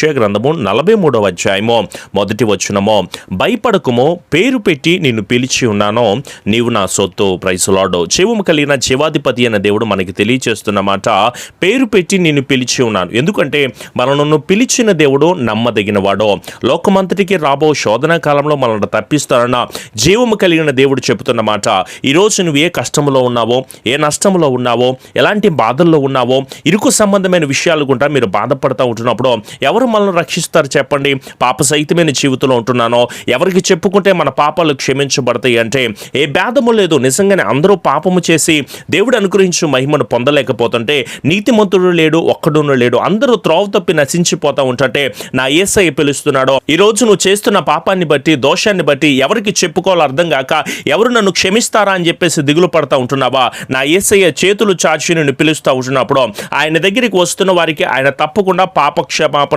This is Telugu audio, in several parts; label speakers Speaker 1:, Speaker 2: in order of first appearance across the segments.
Speaker 1: పరిచయ గ్రంథము నలభై మూడవ అధ్యాయము. మొదటి వచ్చినము భయపడకుము పేరు పెట్టి నిన్ను పిలిచి ఉన్నాను. నీవు నా సొత్తు ప్రైసులాడు జీవము కలిగిన జీవాధిపతి అనే దేవుడు మనకి తెలియచేస్తున్నమాట పేరు పెట్టి నిన్ను పిలిచి ఉన్నాను. ఎందుకంటే మనను పిలిచిన దేవుడు నమ్మదగినవాడు. లోకమంతటికి రాబో శోధన కాలంలో మనల్ని తప్పిస్తారన్న జీవము కలిగిన దేవుడు చెబుతున్నమాట ఈరోజు నువ్వు ఏ కష్టంలో ఉన్నావో ఏ నష్టంలో ఉన్నావో ఎలాంటి బాధల్లో ఉన్నావో ఇరుకు సంబంధమైన విషయాలు గుండా మీరు బాధపడుతూ ఉంటున్నప్పుడు ఎవరు మనల్ని రక్షిస్తారు చెప్పండి. పాప సహితమైన జీవితంలో ఉంటున్నానో. ఎవరికి చెప్పుకుంటే మన పాపాలు క్షమించబడతాయి అంటే ఏ భేదము లేదు. నిజంగానే అందరూ పాపము చేసి దేవుడు అనుగ్రహించు మహిమను పొందలేకపోతుంటే నీతిమంతుడు లేడు ఒక్కడును లేడు. అందరూ త్రోవ తప్పి నశించిపోతా ఉంటుంటే నా ఏసై పిలుస్తున్నాడో ఈ రోజు నువ్వు చేస్తున్న పాపాన్ని బట్టి దోషాన్ని బట్టి ఎవరికి చెప్పుకోవాలో అర్థం కాక ఎవరు నన్ను క్షమిస్తారా అని చెప్పేసి దిగులు పడతా ఉంటున్నావా? నా ఏసయ్య చేతులు చాచి నిన్ను పిలుస్తూ ఉంటున్నప్పుడు ఆయన దగ్గరికి వస్తున్న వారికి ఆయన తప్పకుండా పాప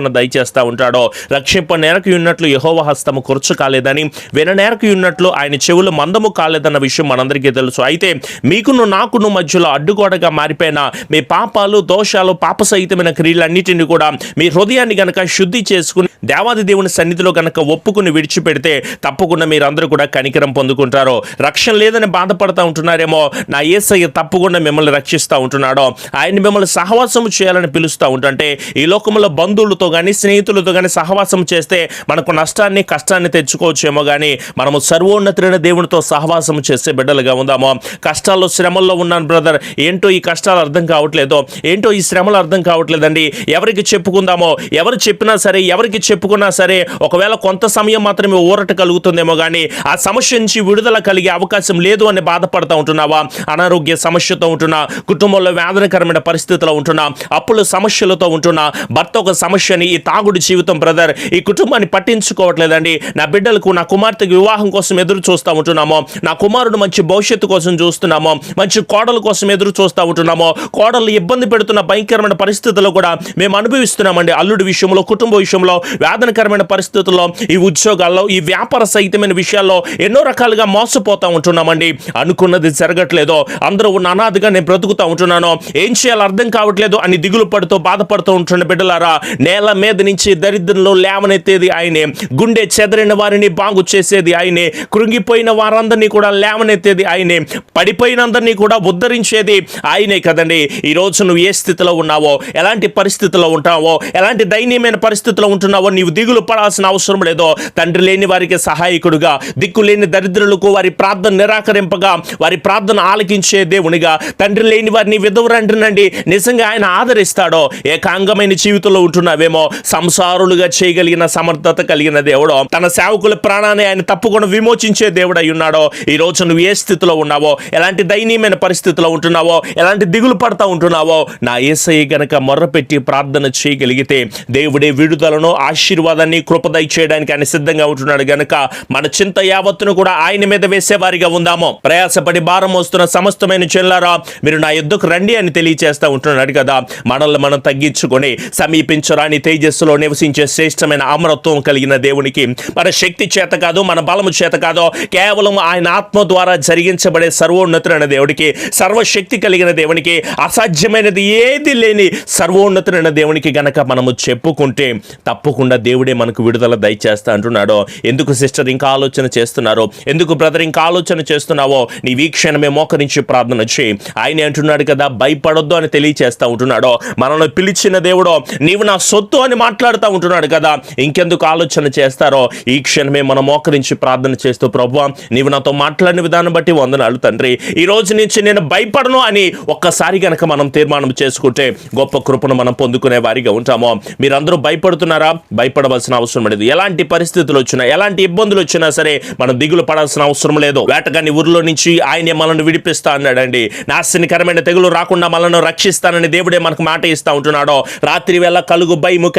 Speaker 1: దయ దయచేస్తూ ఉంటాడో? రక్షింప నేరకు ఉన్నట్లు యహోవ హస్తము కురచు కాలేదని విన నేరకు ఉన్నట్లు ఆయన చెవులు మందము కాలేదన్న విషయం మనందరికీ తెలుసు. అయితే మీకును నాకును మధ్యలో అడ్డుగోడగా మారిపోయిన మీ పాపాలు దోషాలు పాప సహితమైన క్రియలన్నిటిని కూడా మీ హృదయాన్ని గనక శుద్ధి చేసుకుని దేవాది దేవుని సన్నిధిలో గనక ఒప్పుకుని విడిచిపెడితే తప్పకుండా మీరందరూ కూడా కనికరం పొందుకుంటారు? రక్షణ లేదని బాధపడతా ఉంటున్నారేమో? నా ఏసయ్య తప్పకుండా మిమ్మల్ని రక్షిస్తూ ఉంటున్నాడో? ఆయన మిమ్మల్ని సహవాసం చేయాలని పిలుస్తూ ఉంటుంటే ఈ లోకంలో బంధువులతో కానీ స్నేహితులతో కానీ సహవాసం చేస్తే మనకు నష్టాన్ని కష్టాన్ని తెచ్చుకోవచ్చేమో కానీ మనము సర్వోన్నతులైన దేవునితో సహవాసం చేసే బిడ్డలుగా ఉందామో? కష్టాల్లో శ్రమల్లో ఉన్నాను బ్రదర్. ఏంటో ఈ కష్టాలు అర్థం కావట్లేదో? ఏంటో ఈ శ్రమలు అర్థం కావట్లేదండి? ఎవరికి చెప్పుకుందామో? ఎవరు చెప్పినా సరే ఎవరికి చెప్పుకున్నా సరే ఒకవేళ కొంత సమయం మాత్రమే ఊరట కలుగుతుందేమో కానీ ఆ సమస్య నుంచి విడుదల కలిగే అవకాశం లేదు అని బాధపడుతూ ఉంటున్నావా? అనారోగ్య సమస్యతో ఉంటున్నా కుటుంబంలో వేదనకరమైన పరిస్థితిలో ఉంటున్నా అప్పుల సమస్యలతో ఉంటున్నా భర్త ఒక సమస్యని ఈ తాగుడు జీవితం బ్రదర్ ఈ కుటుంబాన్ని పట్టించుకోవట్లేదండి. నా బిడ్డలకు నా కుమార్తెకి వివాహం కోసం ఎదురు చూస్తూ ఉంటున్నామో. నా కుమారుడు మంచి భవిష్యత్తు కోసం చూస్తున్నామో. మంచి కోడల కోసం ఎదురు చూస్తూ ఉంటున్నామో. కోడలు ఇబ్బంది పెడుతున్న భయంకరమైన పరిస్థితుల్లో కూడా మేము అనుభవిస్తున్నామండి అల్లుడి విషయంలో కుటుంబ విషయంలో వేదనకరమైన పరిస్థితుల్లో ఈ ఉద్యోగాల్లో ఈ వ్యాపార సహితమైన విషయాల్లో ఎన్నో రకాలుగా మోసపోతూ ఉంటున్నామండి. అనుకున్నది జరగట్లేదో. అందరూ ఉన్న అనాథగా నేను బ్రతుకుతూ ఉంటున్నాను. ఏం చేయాలో అర్థం కావట్లేదు అని దిగులు పడుతూ బాధపడుతూ ఉంటున్న బిడ్డలారా నేల మీద నుంచి దరిద్రంలో లేవనెత్తేది ఆయనే. గుండె చెదరిన వారిని బాగు చేసేది ఆయనే. కృంగిపోయిన వారందరినీ కూడా లేవనెత్తేది ఆయనే. పడిపోయినందరినీ కూడా ఉద్ధరించేది ఆయనే కదండి. ఈ రోజు నువ్వు ఏ స్థితిలో ఉన్నావో ఎలాంటి పరిస్థితిలో ఉంటావో ఎలాంటి దయనీయమైన పరిస్థితిలో ఉంటున్నావో నీవు దిగులు పడాల్సిన అవసరం లేదో తండ్రి లేని వారికి సహాయకుడుగా దిక్కు లేని దరిద్రులకు వారి ప్రార్థన నిరాకరింపగా వారి ప్రార్థన ఆలకించే దేవునిగా తండ్రి లేని వారిని విధవరంటునండి నిజంగా ఆయన ఆదరిస్తాడో ఏకాంగమైన జీవితంలో ఉంటున్నావేమో సంసారులుగా చేయగలిగిన సమర్థత కలిగిన దేవుడో. తన సేవకుల ప్రాణాన్ని ఆయన తప్పకుండా విమోచించే దేవుడై ఉన్నాడో. ఈ రోజు నువ్వు ఏ స్థితిలో ఉన్నావో ఎలాంటి దయనీయమైన పరిస్థితిలో ఉంటున్నావో ఎలాంటి దిగులు పడతా ఉంటున్నావో నా ఏసై గనక మొర్రపెట్టి ప్రార్థన చేయగలిగితే దేవుడే విడుదలను ఆశీర్వాదాన్ని కృపదయ చేయడానికి ఆయన సిద్ధంగా ఉంటున్నాడు గనక మన చింత యావత్తును కూడా ఆయన మీద వేసేవారిగా ఉందాము. ప్రయాసపడి భారం వస్తున్న సమస్తమైన చెల్లారా మీరు నా యుద్ధకు రండి అని తెలియచేస్తా ఉంటున్నాడు కదా. మనల్ని మనం తగ్గించుకొని సమీపించరాని తేజస్సులో నివసించే శ్రేష్టమైన అమరత్వం కలిగిన దేవునికి మన శక్తి చేత కాదు మన బలము చేత కాదు కేవలం ఆయన ఆత్మ ద్వారా జరిగించబడే సర్వోన్నతులైన దేవుడికి సర్వశక్తి కలిగిన దేవునికి అసాధ్యమైనది ఏది లేని సర్వోన్నతులైన దేవునికి గనక మనము చెప్పుకుంటే తప్పకుండా దేవుడే మనకు విడుదల దయచేస్తా అంటున్నాడో. ఎందుకు సిస్టర్ ఇంకా ఆలోచన చేస్తున్నారో? ఎందుకు బ్రదర్ ఇంకా ఆలోచన చేస్తున్నావో? నీ వీక్షణమే మోకరించి ప్రార్థన చేయి. ఆయన అంటున్నాడు కదా భయపడొద్దు అని తెలియచేస్తా ఉంటున్నాడో. మనల్ని పిలిచిన దేవుడో నీవు నా సొత్తు అని మాట్లాడుతూ ఉంటున్నాడు కదా. ఇంకెందుకు ఆలోచన చేస్తారో? ఈ క్షణమే మనం మోకరించి ప్రార్థన చేస్తూ ప్రభు నీవు నాతో మాట్లాడిన విధానం బట్టి వందనాలు తండ్రి. ఈ రోజు నుంచి నేను భయపడను అని ఒక్కసారి గనక మనం తీర్మానం చేసుకుంటే గొప్ప కృపను మనం పొందుకునే వారిగా ఉంటామో. మీరందరూ భయపడుతున్నారా? భయపడవలసిన అవసరం లేదు. ఎలాంటి పరిస్థితులు వచ్చినా ఎలాంటి ఇబ్బందులు వచ్చినా సరే మనం దిగులు పడాల్సిన అవసరం లేదు. వేటగాని ఊరిలో నుంచి ఆయనే మనల్ని విడిపిస్తా అన్నాడండి. నాశనకరమైన తెగులు రాకుండా మనల్ని రక్షిస్తానని దేవుడే మనకు మాట ఇస్తా ఉంటున్నాడో. రాత్రి వేళ కలుగు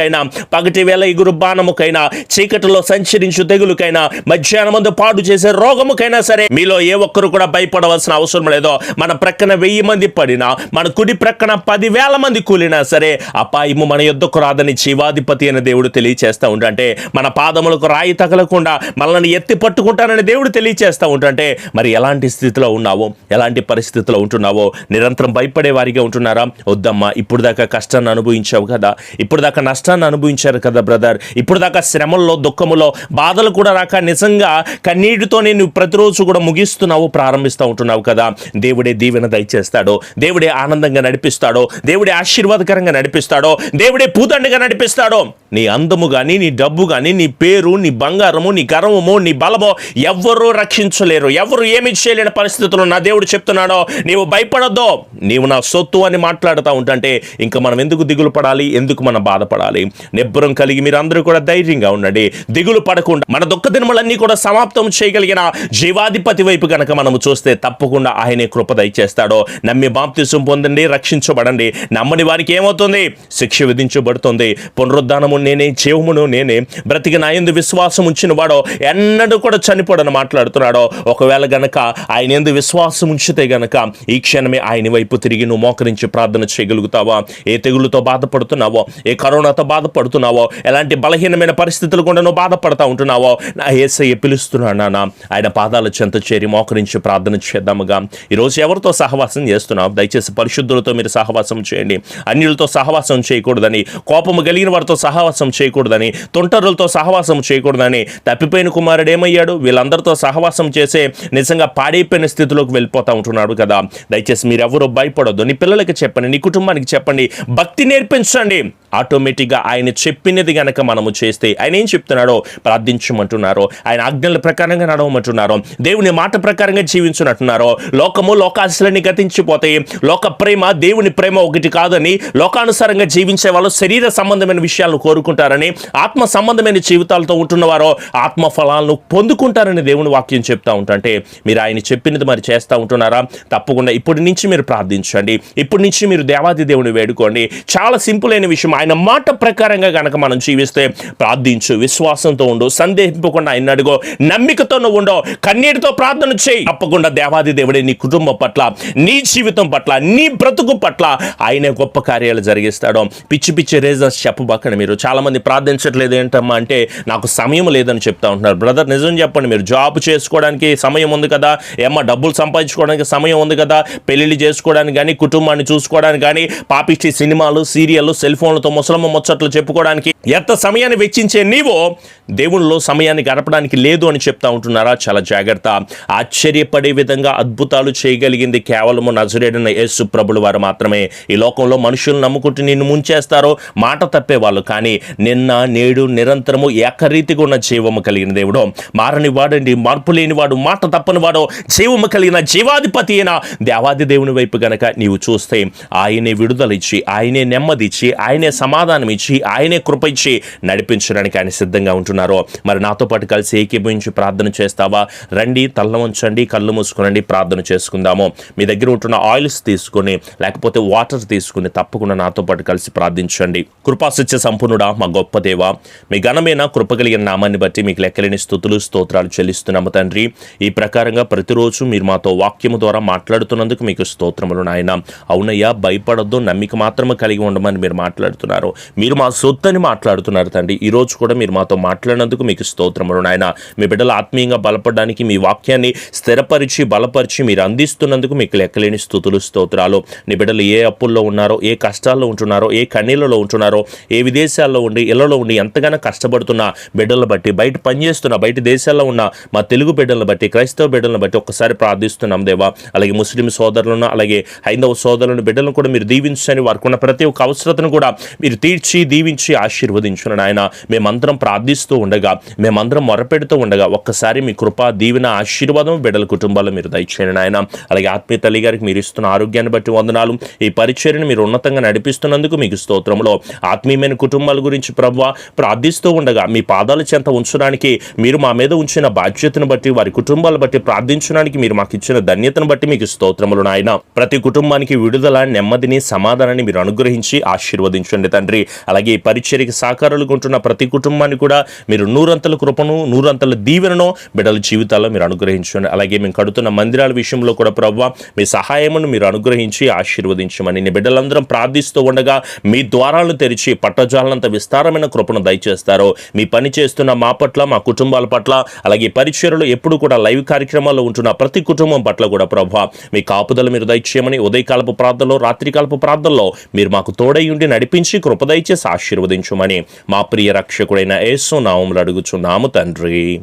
Speaker 1: భయముకైనా పగటి వేళ ఇగురు బాణముకైనా చీకటిలో సంచరించు తెగులుకైనా మధ్యాహ్నం ముందు పాడు చేసే రోగముకైనా సరే మీలో ఏ ఒక్కరు కూడా భయపడవలసిన అవసరం లేదో. మన ప్రక్కన వెయ్యి మంది పడినా మన కుడి ప్రక్కన పదివేల మంది కూలినా సరే అపాయము మన యుద్ధకు రాదని జీవాధిపతి అనే దేవుడు తెలియచేస్తా ఉంటే మన పాదములకు రాయి తగలకుండా మనల్ని ఎత్తి పట్టుకుంటానని దేవుడు తెలియచేస్తా ఉంటుంటే మరి ఎలాంటి స్థితిలో ఉన్నావో? ఎలాంటి పరిస్థితిలో ఉంటున్నావో? నిరంతరం భయపడే వారిగా ఉంటున్నారా? వద్దమ్మా ఇప్పుడు దాకా కష్టాన్ని అనుభవించావు కదా. ఇప్పుడు దాకా నష్టాన్ని ఆనందాన్ని అనుభవించారు కదా బ్రదర్. ఇప్పుడు దాకా శ్రమల్లో దుఃఖములో బాధలు కూడా రాక నిజంగా కన్నీటితో నేను ప్రతిరోజు కూడా ముగిస్తున్నావు ప్రారంభిస్తూ ఉంటున్నావు కదా. దేవుడే దీవెన దయచేస్తాడో. దేవుడే ఆనందంగా నడిపిస్తాడో. దేవుడే ఆశీర్వాదకరంగా నడిపిస్తాడో. దేవుడే పూతండిగా నడిపిస్తాడో. నీ అందము కానీ నీ డబ్బు కానీ నీ పేరు నీ బంగారము నీ గర్వము నీ బలమో ఎవ్వరూ రక్షించలేరు. ఎవరు ఏమి చేయలేని పరిస్థితుల్లో నా దేవుడు చెప్తున్నాడో నీవు భయపడొద్దు. నీవు నా సొత్తు అని మాట్లాడుతూ ఉంటుంటే ఇంకా మనం ఎందుకు దిగులు పడాలి? ఎందుకు మనం బాధపడాలి? నిబ్బరం కలిగి మీరందరూ కూడా ధైర్యంగా ఉండండి. దిగులు పడకుండా మన దుఃఖ దినములన్నీ కూడా సమాప్తం చేయగలిగిన జీవాధిపతి వైపు కనుక మనము చూస్తే తప్పకుండా ఆయనే కృప దయచేస్తాడో. నమ్మి బాప్తిసం పొందండి రక్షించబడండి. నమ్మని వారికి ఏమవుతుంది? శిక్ష విధించబడుతుంది. పునరుద్ధానము నేనే జీవమును నేనే. బ్రతికి నాయందు విశ్వాసం ఉంచిన వాడో ఎన్నడూ కూడా చనిపోడని మాట్లాడుతున్నాడో. ఒకవేళ గనక ఆయన ఎందు విశ్వాసం ఉంచితే గనక ఈ క్షణమే ఆయన వైపు తిరిగి నువ్వు మోకరించి ప్రార్థన చేయగలుగుతావా? ఏ తెగులతో బాధపడుతున్నావో? ఏ కరోనాతో బాధపడుతున్నావో? ఎలాంటి బలహీనమైన పరిస్థితులు కూడా నువ్వు బాధపడతా ఉంటున్నావో? నా ఏసయ్య పిలుస్తున్నాను నాన్న. ఆయన పాదాల చెంత చేరి మోకరించి ప్రార్థన చేద్దాముగా. ఈరోజు ఎవరితో సహవాసం చేస్తున్నావు? దయచేసి పరిశుద్ధులతో మీరు సహవాసం చేయండి. అన్యులతో సహవాసం చేయకూడదని కోపము కలిగిన వారితో సహవాసం చేయకూడదని తొంటరులతో సహవాసం చేయకూడదని తప్పిపోయిన కుమారుడు ఏమయ్యాడు? వీళ్ళందరితో సహవాసం చేసే నిజంగా పాడైపోయిన స్థితిలోకి వెళ్ళిపోతా ఉంటున్నాడు కదా. దయచేసి మీరు ఎవరు భయపడొద్దు. నీ పిల్లలకి చెప్పండి నీ కుటుంబానికి చెప్పండి. భక్తి నేర్పించండి. ఆటోమేటిక్గా ఆయన చెప్పినది గనక మనము చేస్తే ఆయన ఏం చెప్తున్నాడో ప్రార్థించమంటున్నారో ఆయన ఆజ్ఞల ప్రకారంగా నడవమంటున్నారో దేవుని మాట ప్రకారంగా జీవించునంటున్నారో లోకము లోకాశలన్నీ గతించిపోతాయి లోక ప్రేమ దేవుని ప్రేమ ఒకటి కాదని లోకానుసారంగా జీవించే వాళ్ళు శరీర సంబంధమైన విషయాలను కోరుకుంటారని ఆత్మ సంబంధమైన జీవితాలతో ఉంటున్నవారో ఆత్మ ఫలాలను పొందుకుంటారని దేవుని వాక్యం చెప్తా ఉంటుంటే మీరు ఆయన చెప్పినది మరి చేస్తూ ఉంటున్నారా? తప్పకుండా ఇప్పటి నుంచి మీరు ప్రార్థించండి. ఇప్పటి నుంచి మీరు దేవాది దేవుని వేడుకోండి. చాలా సింపుల్ అయిన విషయం. ఆయన మాట ప్రకారంగా గనక మనం జీవిస్తే ప్రార్థించు విశ్వాసంతో ఉండు సందేహింపకుండా ఆయన అడుగు నమ్మికతో నువ్వు ఉండవు కన్నీటితో ప్రార్థన చేయి. తప్పకుండా దేవాది దేవుడే నీ కుటుంబం పట్ల నీ జీవితం పట్ల నీ బ్రతుకు పట్ల ఆయనే గొప్ప కార్యాలు జరిగిస్తాడు. పిచ్చి పిచ్చి రీజన్స్ చెప్పబాకండి మీరు. చాలా మంది ప్రార్థించట్లేదు ఏంటమ్మా అంటే నాకు సమయం లేదని చెప్తా ఉంటున్నారు. బ్రదర్ నిజం చెప్పండి మీరు జాబ్ చేసుకోవడానికి సమయం ఉంది కదా? ఏమ్మా డబ్బులు సంపాదించుకోవడానికి సమయం ఉంది కదా? పెళ్ళిళ్ళు చేసుకోవడానికి కానీ కుటుంబాన్ని చూసుకోవడానికి కానీ పాపిష్టి సినిమాలు సీరియల్ సెల్ ఫోన్లతో ముసలమ్మ ముచ్చట్లు చెప్పుకోవడానికి ఎంత సమయాన్ని వెచ్చించే నీవో దేవుళ్ళలో సమయాన్ని గడపడానికి లేదు అని చెప్తా ఉంటున్నారా? చాలా జాగ్రత్త. ఆశ్చర్యపడే విధంగా అద్భుతాలు చేయగలిగింది కేవలము నజరేడిన యేసు ప్రభులు వారు మాత్రమే. ఈ లోకంలో మనుషులు నమ్ముకుంటూ నిన్ను ముంచేస్తారో? మాట తప్పే వాళ్ళు. కానీ నిన్న నేడు నిరంతరము ఏకరీతిగా ఉన్న జీవము కలిగిన దేవుడు మారని వాడండి మార్పు లేని వాడు మాట తప్పని వాడు జీవము కలిగిన జీవాధిపతి అయిన దేవాది దేవుని వైపు గనక నీవు చూస్తే ఆయనే విడుదల ఇచ్చి ఆయనే నెమ్మది ఇచ్చి ఆయనే సమాధానం ఇచ్చి ఆయనే కృప ఇచ్చి నడిపించడానికి ఆయన సిద్ధంగా ఉంటున్నారో. మరి నాతో పాటు కలిసి ఏకీభవించి ప్రార్థన చేస్తావా? రండి తల్ల ఉంచండి కళ్ళు మూసుకునండి ప్రార్థన చేసుకుందాము. మీ దగ్గర ఉంటున్న ఆయిల్స్ తీసుకొని లేకపోతే వాటర్ తీసుకుని తప్పకుండా నాతో పాటు కలిసి ప్రార్థించండి. కృపాసత్య సంపూర్ణుడా మా గొప్ప దేవ మీ ఘనమైన కృప కలిగిన నామాన్ని బట్టి మీకు లెక్కలేని స్థుతులు స్తోత్రాలు చెల్లిస్తున్నాము తండ్రి. ఈ ప్రకారంగా ప్రతిరోజు మీరు మాతో వాక్యము ద్వారా మాట్లాడుతున్నందుకు మీకు స్తోత్రములు నాయన. అవునయ్యా భయపడొద్దు నమ్మిక మాత్రమే కలిగి ఉండమని మీరు మాట్లాడుతున్నారు. మీరు మా సొత్తని మాట్లాడుతున్నారు తండ్రి. ఈ రోజు కూడా మీరు మాతో మాట్లాడినందుకు మీకు స్తోత్రములు నాయన. మీ బిడ్డలు ఆత్మీయంగా బలపడడానికి మీ వాక్యాన్ని స్థిరపరిచి బలపరిచి మీరు అందిస్తున్నందుకు మీకు లెక్కలేని స్థుతులు స్తోత్రాలు. నీ బిడ్డలు ఏ అప్పుల్లో ఉన్నారో ఏ కష్టాల్లో ఉంటున్నారో ఏ కన్నీళ్ళలో ఉంటున్నారో ఏ విదేశాల్లో ఉండి ఇళ్ళలో ఉండి ఎంతగానో కష్టపడుతున్న బిడ్డలను బట్టి బయట పనిచేస్తున్న బయట దేశాల్లో ఉన్న మా తెలుగు బిడ్డలను బట్టి క్రైస్తవ బిడ్డలను బట్టి ఒక్కసారి ప్రార్థిస్తున్నాం దేవా. అలాగే ముస్లిం సోదరులను అలాగే హైందవ సోదరులను బిడ్డలను కూడా మీరు దీవించని వారికి ఉన్న ప్రతి ఒక్క అవసరతను కూడా మీరు తీర్చి దీవించి ఆశీర్వదించును నాయన. మేమందరం ప్రార్థిస్తూ ఉండగా మేమందరం మొరపెడుతూ ఉండగా ఒక్కసారి మీ కృప దీవెన ఆశీర్వాదం బిడ్డల కుటుంబాల్లో మీరు దయచేయండి నాయన. అలాగే ఆత్మీయ తల్లి గారికి మీరు ఇస్తున్న ఆరోగ్యాన్ని బట్టి వందనాలు. ఈ పరిచర్ని మీరు ఉన్నతంగా నడిపిస్తున్నందుకు మీకు స్తోత్రంలో ఆత్మీయమైన కుటుంబాల గురించి ప్రభు ప్రార్థిస్తూ ఉండగా మీ పాదాల చెంత ఉంచడానికి మీరు మా మీద ఉంచిన బాధ్యతను బట్టి వారి కుటుంబాలు బట్టి ప్రార్థించడానికి మీరు మాకు ఇచ్చిన ధన్యతను బట్టి మీకు స్తోత్రములు నాయన. ప్రతి కుటుంబానికి విడుదల నెమ్మదిని సమాధానాన్ని మీరు అనుగ్రహించి ఆశీర్వదించండి తండ్రి. అలాగే ఈ పరిచర్యకి సహకారాలు కొంటున్న ప్రతి కుటుంబాన్ని కూడా మీరు నూరంతల కృపను నూరంతల దీవెనను బిడ్డల జీవితాల్లో మీరు అనుగ్రహించండి అలాగే మేము కడుతున్న మందిరాల విషయంలో కూడా ప్రవ్వ మీ సహాయమును మీరు అనుగ్రహించి ఆశీర్వదించమని నేను బిడ్డలందరం ప్రార్థిస్తూ ఉండగా మీ ద్వారాలను తెరిచి పట్టజాలంత విస్తారమైన కృపను దయచేస్తారో మీ పని చేస్తున్న మా పట్ల మా కుటుంబాల పట్ల అలాగే పరిచయలు ఎప్పుడు కూడా లైవ్ కార్యక్రమాల్లో ఉంటున్న ప్రతి కుటుంబం పట్ల కూడా ప్రభావ మీ కాపుదల మీరు దయచేయమని ఉదయకాలపు ప్రార్థనలో రాత్రికాలపు ప్రార్థనలో మీరు మాకు తోడై ఉండి నడిపించి కృప దయచేసి చేసి ఆశీర్వదించుమని మా ప్రియ రక్షకుడైన యేసు నామములు అడుగుచున్నాము తండ్రి.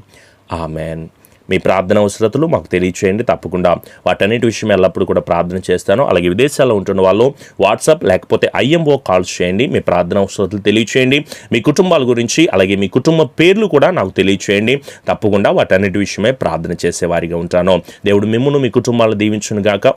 Speaker 1: ఆమెన్. మీ ప్రార్థన అవసరతలు మాకు తెలియచేయండి. తప్పకుండా వాటన్నిటి విషయం ఎల్లప్పుడూ కూడా ప్రార్థన చేస్తాను. అలాగే విదేశాల్లో ఉంటున్న వాళ్ళు వాట్సాప్ లేకపోతే ఐఎంఓ కాల్స్ చేయండి. మీ ప్రార్థన అవసరతలు తెలియచేయండి. మీ కుటుంబాల గురించి అలాగే మీ కుటుంబ పేర్లు కూడా నాకు తెలియచేయండి. తప్పకుండా వాటన్నిటి విషయమే ప్రార్థన చేసేవారిగా ఉంటాను. దేవుడు మిమ్మల్ని మీ కుటుంబాలు దీవించును గాక